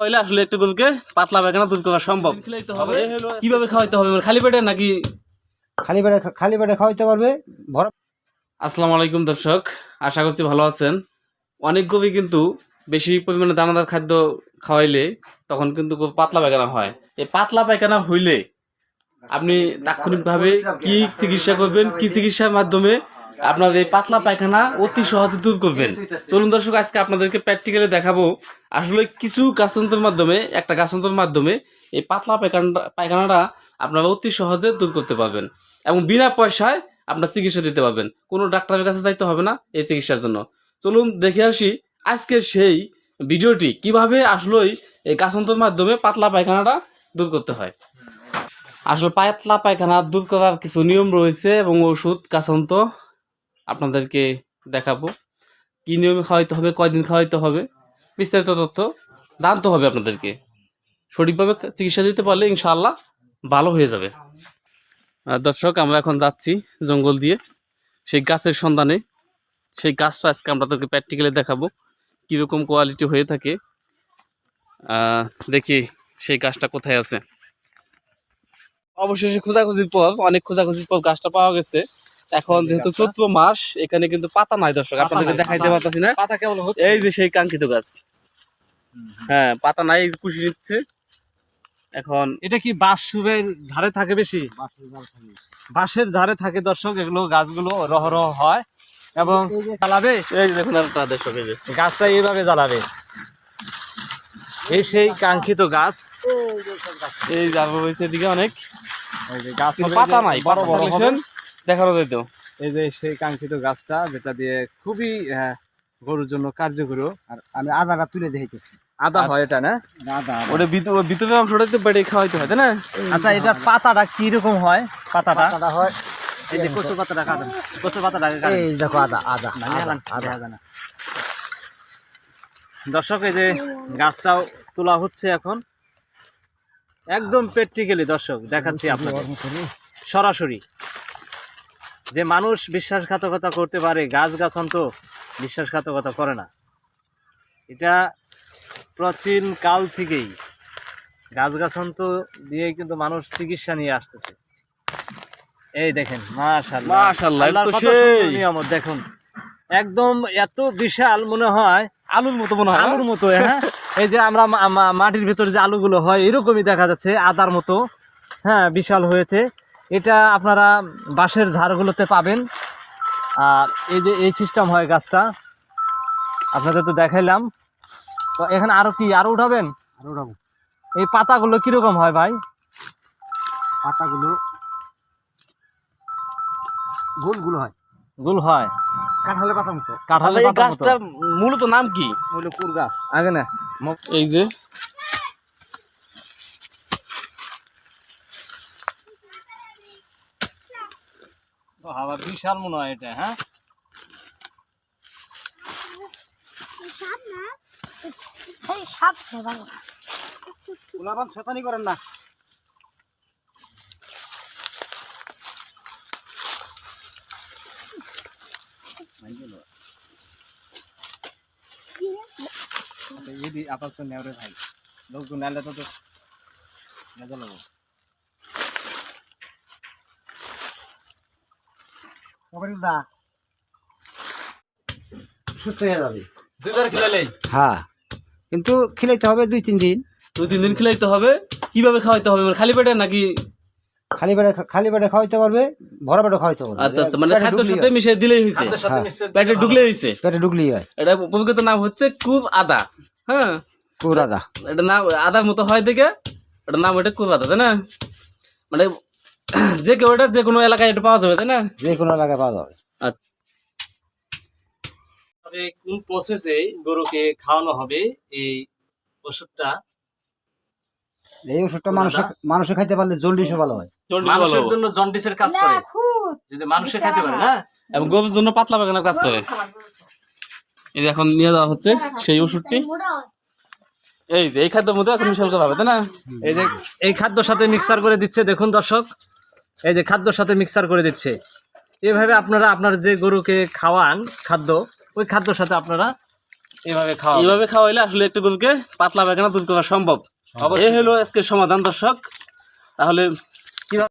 হইলে আসলে একটা গরুকে পাতলা পায়খানা করা সম্ভব। হবে। কীভাবে খাওয়াইতে হবে? খালি পেটে নাকি খালি পেটে খালি পেটে খাওয়াইতে পারবে। ভরা আসসালামু আলাইকুম দর্শক আশা করছি ভালো আছেন। অনেক গরু কিন্তু বেশি পরিমাণে দানাদার খাদ্য খাওয়াইলে তখন কিন্তু পাতলা পায়খানা হয়। এই পাতলা পায়খানা হইলে আপনি তাৎক্ষণিকভাবে কি চিকিৎসা করবেন কি চিকিৎসার মাধ্যমে আপনার এই পাতলা পায়খানা অতি সহজে দূর করবেন। চলুন দর্শক, আজকে আপনাদেরকে প্র্যাকটিক্যালি দেখাবো। আসলে কিছু গাছতন্ত্রের মাধ্যমে, একটা গাছতন্ত্রের মাধ্যমে এই পাতলা পায়খানাটা পায়খানাটা আপনারা অতি সহজে দূর করতে পারবেন এবং বিনা পয়সায় আপনার চিকিৎসা দিতে পারবেন। কোনো ডাক্তারের কাছে যাইতে হবে না এই চিকিৎসার জন্য। চলুন দেখে আসি আজকে সেই ভিডিওটি, কীভাবে আসলেই এই গাছতন্ত্রের মাধ্যমে পাতলা পায়খানাটা দূর করতে হয়। আসলে পাতলা পায়খানা দূর করার কিছু নিয়ম রয়েছে এবং ওষুধ কাছন্ত আপনাদেরকে দেখাবো। কি নিয়মে খাওয়াইতে হবে, কয়দিন খাওয়াইতে হবে, বিস্তারিত তথ্য জানতে হবে আপনাদেরকে। সঠিকভাবে চিকিৎসা দিতে পারলে ইনশাআল্লাহ ভালো হয়ে যাবে। দর্শক, আমরা এখন যাচ্ছি জঙ্গল দিয়ে। সেই গাছের সন্ধানে। সেই গাছটা আজকে আমরা তাদেরকে প্র্যাকটিক্যালি দেখাবো। কীরকম কোয়ালিটি হয়ে থাকে। দেখি সেই গাছটা কোথায় আছে। অবশেষে খোঁজাখুঁজির পর, অনেক খোঁজাখুঁজির পর গাছটা পাওয়া গেছে। এখন যেহেতু চৈত্র মাস এখানে কিন্তু পাতা নাই দর্শক আপনাদেরকে দেখাইতে পারতাছি না। পাতা কেবল এই যে সেই কাঙ্ক্ষিত গাছ। হ্যাঁ পাতা নাই কুশি নিচ্ছে। এখন এটা কি বাঁশের ধারে থাকে বেশি। বাঁশের ধারে থাকে দর্শক এগুলো গাছগুলো রহ রহ হয় এবং জ্বালাবে? এই যে দেখুন দর্শক এই যে। গাছটা এইভাবে জ্বালাবে। এই সেই কাঙ্ক্ষিত গাছ। এই যে আরও রয়েছে এদিকে অনেক। এই যে গাছ পাতা নাই বড় বড়। দেখানো যেত এই যে সেই কাঙ্ক্ষিত গাছটা যেটা দিয়ে খুবই গরুর জন্য কার্যকরী আর আমি আদাটা তুলে দেখেছি আদা হয় এটা না? আদা ওটা ভিতর ভিতরের অংশটা তো বেড়ে খাওয়াইতে হয় তাই না? আচ্ছা এটা পাতাটা কি রকম হয়? পাতাটা? পাতাটা হয় এই যে কচু পাতাটা কাটেন কচু পাতাটা কাটেন এই দেখো আদা আদা। আদা আদা। দর্শক এই যে গাছটাও তোলা হচ্ছে এখন। একদম প্র্যাকটিক্যালি দর্শক দেখাচ্ছি আপনাদের। সরাসরি। যে মানুষ বিশ্বাসঘাতকতা করতে পারে গাছ গাছন তো বিশ্বাসঘাতকতা করে না। এটা প্রাচীন কাল থেকেই। গাছ গাছন্ত দিয়ে কিন্তু মানুষ চিকিৎসা নিয়ে আসতেছে। এই দেখেন নিয়ামত দেখুন। একদম এত বিশাল মনে হয় আলুর মতো মনে হয় আলুর মতো হ্যাঁ? এই যে আমরা মাটির ভিতরে যে আলুগুলো হয় এরকমই দেখা যাচ্ছে আদার মতো হ্যাঁ বিশাল হয়েছে। এটা আপনারা বাঁশের ঝাড়গুলোতে পাবেন। আর এই যে এই সিস্টেম হয় গাছটা আপনাদের তো দেখাইলাম। তো এখানে আরও কি আরও উঠাবেন? আর ওটা এই পাতাগুলো কীরকম হয় ভাই? পাতাগুলো গোলগুলো হয়। গুল হয়? কাঁঠালের পাতার মতো। কাঁঠালের আচ্ছা। গাছটার মূলত নাম কি? হইল কুর গাছ। আগে না। এই যে বাবা বিশাল মনে হয় এটা হ্যাঁ? না। আপাতত নেওরে ভাই, লোকজন নালে তো নেজা লাগবো দা। সুস্থ হয়ে যাবে। দুইবার খেলালেই? হ্যাঁ। কিন্তু খিলাইতে হবে দুই তিন দিন। দুই তিন দিন খিলাইতে হবে? কীভাবে খাওয়াইতে হবে? মানে খালি পেটে নাকি? খালি পেটে খালি পেটে খাওয়াইতে পারবে ভরা পেটে খাওয়াইতে পারবে। আচ্ছা আচ্ছা মানে খাদ্যের ঢুকলেই সাথে মিশিয়ে দিলেই হ্যাঁ। মিশে পেটে ঢুকলেই হয়েছে পেটে ঢুকলেই হয়। এটা প্রকৃত নাম হচ্ছে কুব আদা। হ্যাঁ। কুর আদা। এটা নাম আদার মতো হয় দেখে এটা নাম এটা কুব আদা তাই না? মানে যে কেউ এটা যে কোনো এলাকায় এটা পাওয়া যাবে তাই না? যে কোনো এলাকায় পাওয়া যাবে। আচ্ছা। তবে কোন প্রসেসে গরুকে খাওয়ানো হবে এই ওষুধটা? এই ওষুধটা মানুষে মানুষে খাইতে পারলে জন্ডিসও ভালো হয়। মানুষের জন্য জন্ডিসের কাজ করে। যদি মানুষে খেতে পারে না? এবং গরুর জন্য পাতলা পায়খানা কাজ করে। এই যে এখন নিয়ে যাওয়া হচ্ছে সেই ওষুধটি। এই যে এই খাদ্যের মধ্যে এখন মিশাল করা হবে তাই না? এই যে এই খাদ্যর সাথে মিক্সার করে দিচ্ছে দেখুন দর্শক। এই যে খাদ্যর সাথে মিক্সার করে দিচ্ছে। এভাবে আপনারা আপনার যে গরুকে খাওয়ান খাদ্য ওই খাদ্যর সাথে আপনারা এভাবে খাওয়া এভাবে খাওয়াইলে আসলে একটা গরুকে পাতলা পায়খানা দূর করা সম্ভব। এই হলো আজকে সমাধান দর্শক। তাহলে